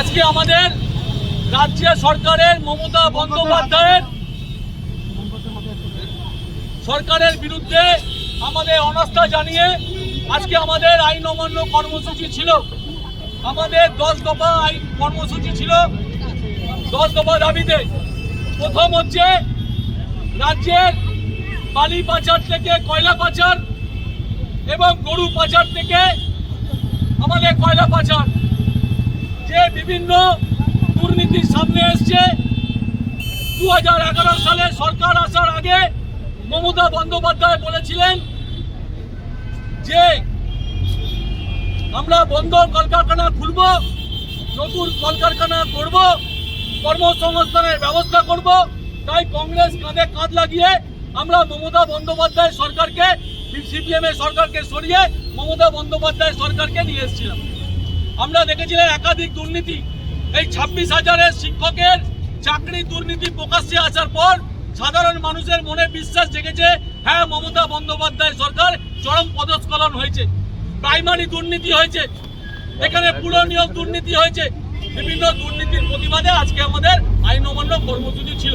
আজকে আমাদের রাজ্য সরকারের মমতা বন্দ্যোপাধ্যায়ের সরকারের বিরুদ্ধে আমাদের অনাস্থা জানিয়ে আজকে আমাদের আইন অমান্য কর্মসূচি ছিল। আমাদের দশ দফা আইন কর্মসূচি ছিল দশ দফা দাবিতে। প্রথম হচ্ছে রাজ্যের বালি পাচার থেকে কয়লা পাচার এবং গরু পাচার থেকে আমাদের কয়লা পাচার। বিভিন্ন দুর্নীতির সামনে এসছে। দু সালে সরকার আসার আগে মমতা বন্দ্যোপাধ্যায় বলেছিলেন যে, আমরা বন্ধ কলকারখানা খুলব, নতুন কলকারখানা করব, কর্মসংস্থানের ব্যবস্থা করব। তাই কংগ্রেস কাঁধে কাঁধ লাগিয়ে আমরা মমতা বন্দ্যোপাধ্যায় সরকারকে সিপিএম এর সরকারকে সরিয়ে মমতা বন্দ্যোপাধ্যায় সরকারকে নিয়ে এসেছিলাম। আমরা দেখেছিলাম একাধিক দুর্নীতি। এই ছাব্বিশ হাজারের শিক্ষকের চাকরি দুর্নীতি প্রকাশ্যে আসার পর সাধারণ মানুষের মনে বিশ্বাস জেগেছে হ্যাঁ মমতা বন্দ্যোপাধ্যায় সরকার চরম পদস্খলন হয়েছে, প্রাইমারি দুর্নীতি হয়েছে, এখানে পুরো নিয়োগ দুর্নীতি হয়েছে, বিভিন্ন দুর্নীতির প্রতিবাদে আজকে আমাদের আইন অমান্য কর্মসূচি ছিল।